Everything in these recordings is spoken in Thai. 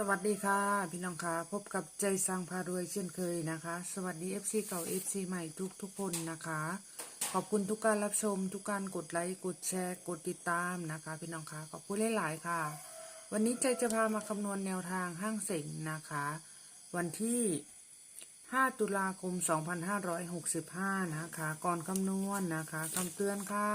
สวัสดีค่ะ พี่น้องค่ะ พบกับใจสร้างพารวยเช่นเคยนะคะ สวัสดี FC เก่า FC ใหม่ทุกทุกคนนะคะ ขอบคุณทุกการรับชม ทุกการกดไลค์ กดแชร์ กดติดตามนะคะ พี่น้องค่ะ ขอบคุณหลาย ๆ ค่ะ วันนี้ใจจะพามาคำนวณแนวทางห้างเสงนะคะ วันที่ 5 ตุลาคม 2565 นะคะ ก่อนคำนวณนะคะคำเตือนค่ะ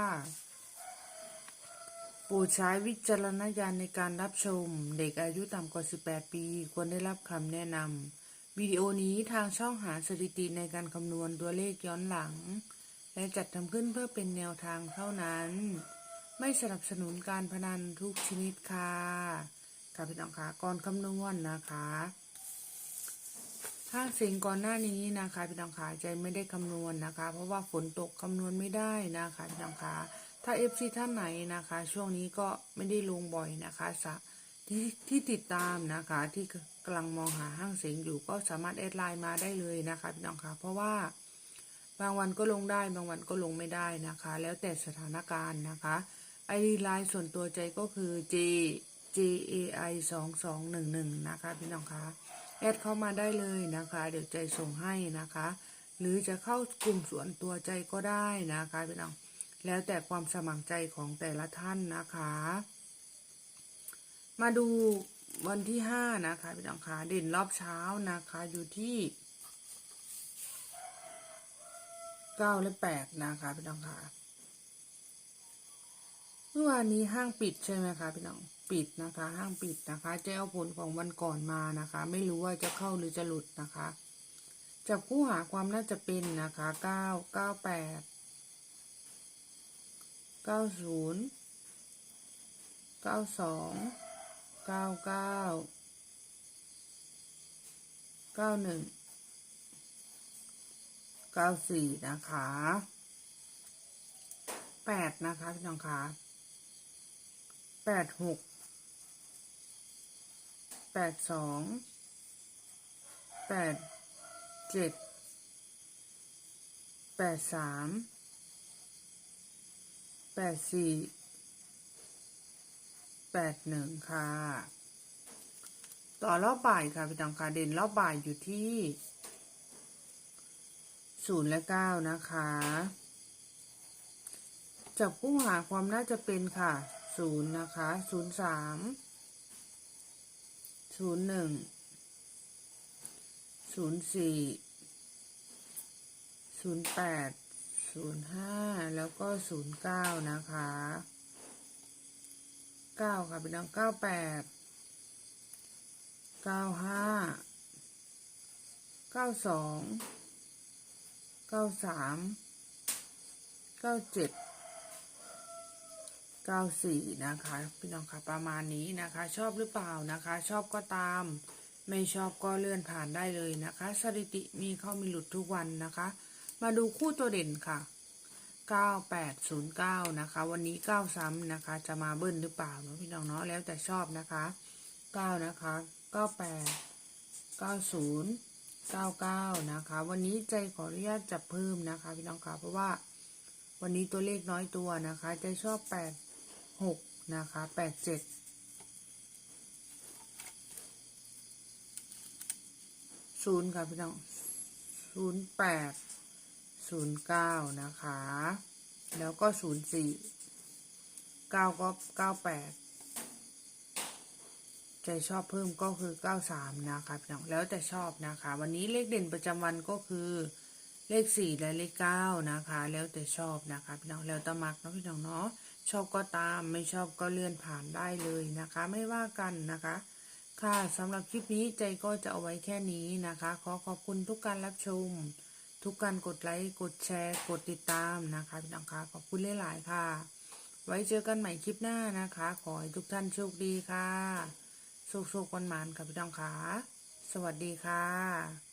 โปรดใช้วิจารณญาณในการรับชม เด็กอายุต่ำกว่า 18 ปี ควรได้รับคำแนะนำวิดีโอนี้ทางช่องหาสถิติในการคำนวณตัวเลขย้อนหลัง และจัดทำขึ้นเพื่อเป็นแนวทางเท่านั้น ไม่สนับสนุนการพนันทุกชนิดค่ะค่ะพี่น้องคะก่อนคำนวณนะคะห้างสียงก่อนหน้านี้นะคะพี่น้องคะใจไม่ได้คำนวณนะคะ เพราะว่าฝนตกคำนวณไม่ได้นะคะพี่น้องคะ ถ้าเอฟซีท่านไหนนะคะ ช่วงนี้ก็ไม่ได้ลงบ่อยนะคะสะที่ที่ติดตามนะคะที่กำลังมองหาห้างเสียงอยู่ก็สามารถแอดไลน์มาได้เลยนะคะพี่น้องคะเพราะว่าบางวันก็ลงได้บางวันก็ลงไม่ได้นะคะ แล้วแต่สถานการณ์นะคะไอดีไลน์ส่วนตัวใจก็คือ J J A I สองสองหนึ่งหนึ่งนะคะพี่น้องคะแอดเข้ามาได้เลยนะคะ เดี๋ยวใจส่งให้นะคะ หรือจะเข้ากลุ่มส่วนตัวใจก็ได้นะคะพี่น้อง แล้วแต่ความสมัครใจของแต่ละท่านนะคะ มาดูวันที่ห้านะคะพี่น้องคะเด่นรอบเช้านะคะอยู่ที่เก้าและแปดนะคะพี่น้องคะเมื่อวานนี้ห้างปิดใช่ไหมคะพี่น้องปิดนะคะ ห้างปิดนะคะจะเอาผลของวันก่อนมานะคะ ไม่รู้ว่าจะเข้าหรือจะหลุดนะคะจับคู่หาความน่าจะเป็นนะคะเก้าเก้าแปด เก้าศูนย์เก้าสองเก้าเก้าเก้าหนึ่งเก้าสี่นะคะแปดนะคะพี่น้องคะแปดหกแปดสองแปดเจ็ดแปดสาม แปดสี่แปดหนึ่งค่ะ ต่อรอบบ่ายค่ะพี่น้องค่ะเด่นรอบบ่ายอยู่ที่ศูนย์และเก้านะคะจับคู่หาความน่าจะเป็นค่ะศูนย์นะคะศูนย์สามศูนย์หนึ่งศูนย์สี่ศูนย์แปด ศูนย์ห้าแล้วก็ศูนย์เก้านะคะเก้าค่ะพี่น้องเก้าแปดเก้าห้าเก้าสองเก้าสามเก้าเจ็ดเก้าสี่นะคะ พี่น้องค่ะประมาณนี้นะคะ ชอบหรือเปล่านะคะ ชอบก็ตาม ไม่ชอบก็เลื่อนผ่านได้เลยนะคะ สถิติมีเข้ามีหลุดทุกวันนะคะ มาดูคู่ตัวเด่นค่ะ 9809 นะคะ วันนี้ 9 ซ้ำนะคะ จะมาเบิ้ลหรือเปล่าเนาะพี่น้องเนาะแล้วแต่ชอบนะคะ 9 นะคะ 98 90 99 นะคะ วันนี้ใจขออนุญาตจับเพิ่มนะคะ พี่น้องคะเพราะว่าวันนี้ตัวเลขน้อยตัวนะคะ ใจชอบ 86 นะคะ 87ศูนย์ค่ะพี่น้องศูนย์แปด ศูนย์เก้านะคะ แล้วก็ศูนย์สี่เก้าก็เก้าแปดใจชอบเพิ่มก็คือเก้าสามนะคะพี่น้องแล้วแต่ชอบนะคะ วันนี้เลขเด่นประจำวันก็คือเลขสี่และเลขเก้านะคะ แล้วแต่ชอบนะคะพี่น้องแล้วแต่มักนะพี่น้องเนาะชอบก็ตามไม่ชอบก็เลื่อนผ่านได้เลยนะคะ ไม่ว่ากันนะคะ ค่ะสำหรับคลิปนี้ใจก็จะเอาไว้แค่นี้นะคะ ขอขอบคุณทุกการรับชม ทุกการกดไลค์ กดแชร์ กดติดตามนะคะพี่น้องคะขอบคุณหลายๆค่ะ ไว้เจอกันใหม่คลิปหน้านะคะ ขอให้ทุกท่านโชคดีค่ะ โชคโชควันหมานค่ะพี่น้องคะสวัสดีค่ะ